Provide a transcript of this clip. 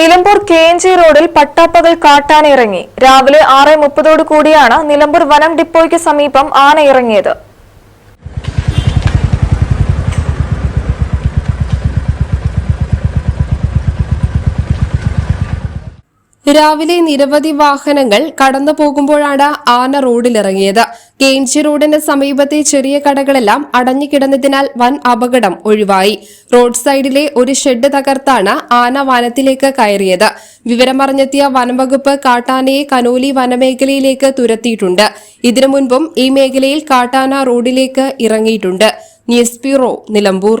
Nilambur K N G റോഡിൽ പട്ടാപ്പകൽ കാട്ടാന ഇറങ്ങി. രാവിലെ ആറ് മുപ്പതോടു കൂടിയാണ് നിലമ്പൂർ വനം ഡിപ്പോയ്ക്ക് സമീപം ആന ഇറങ്ങിയത്. രാവിലെ നിരവധി വാഹനങ്ങൾ കടന്നു പോകുമ്പോഴാണ് ആന റോഡിലിറങ്ങിയത്. കേഞ്ചി റോഡിന് സമീപത്തെ ചെറിയ കടകളെല്ലാം അടഞ്ഞുകിടന്നതിനാൽ വൻ അപകടം ഒഴിവായി. റോഡ് സൈഡിലെ ഒരു ഷെഡ് തകർത്താണ് ആന വനത്തിലേക്ക് കയറിയത്. വിവരമറിഞ്ഞെത്തിയ വനംവകുപ്പ് കാട്ടാനയെ കനോലി വനമേഖലയിലേക്ക് തുരത്തിയിട്ടുണ്ട്. ഇതിനു മുൻപും ഈ മേഖലയിൽ കാട്ടാന റോഡിലേക്ക് ഇറങ്ങിയിട്ടുണ്ട്. News bureau Nilambur.